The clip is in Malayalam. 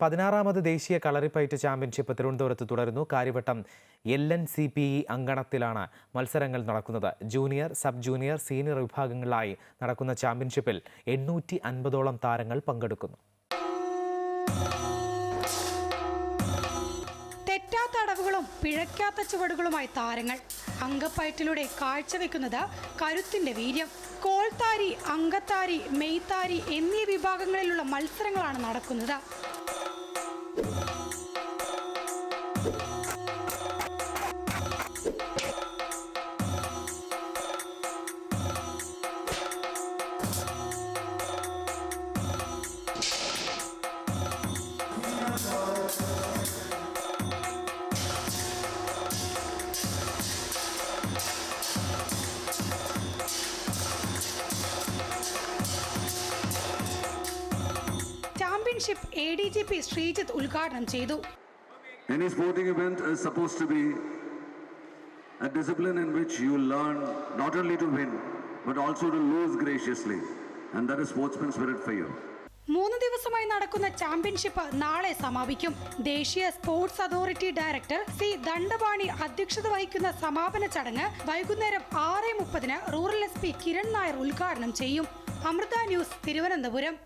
പതിനാറാമത് ദേശീയ കളറിപ്പയറ്റ് ചാമ്പ്യൻഷിപ്പ് തിരുവനന്തപുരത്ത് തുടരുന്നു. Karyavattom L N C P E അങ്കണത്തിലാണ് മത്സരങ്ങൾ നടക്കുന്നത്. ജൂനിയർ സബ് ജൂനിയർ സീനിയർ വിഭാഗങ്ങളിലായി നടക്കുന്ന ചാമ്പ്യൻഷിപ്പിൽ എണ്ണൂറ്റി അൻപതോളം താരങ്ങൾ പങ്കെടുക്കുന്നു. തെറ്റാത്ത അടവുകളും പിഴയ്ക്കാത്ത ചുവടുകളുമായി താരങ്ങൾ. അങ്കപ്പയറ്റിലൂടെ കാഴ്ചവെക്കുന്നത് കരുത്തിന്റെ വീര്യം. കോൾത്താരി അങ്കത്താരി മെയ്ത്താരി എന്നീ വിഭാഗങ്ങളിലുള്ള മത്സരങ്ങളാണ് നടക്കുന്നത്. Oh. Championship A D G P Sreejith ഉദ്ഘാടനം ചെയ്തു Any sporting event is supposed to be a discipline in which you learn not only to win, but also to lose graciously. And that is sportsman spirit for you. മൂന്ന് ദിവസമായി നടക്കുന്ന ചാമ്പ്യൻഷിപ്പ് നാളെ സമാപിക്കും ദേശീയ sports authority director C Dandapani അധ്യക്ഷത വഹിക്കുന്ന സമാപന ചടങ്ങ് വൈകുന്നേരം ആറ് മുപ്പതിന് rural S P Kiran Nair ഉദ്ഘാടനം ചെയ്യും അമൃത ന്യൂസ് തിരുവനന്തപുരം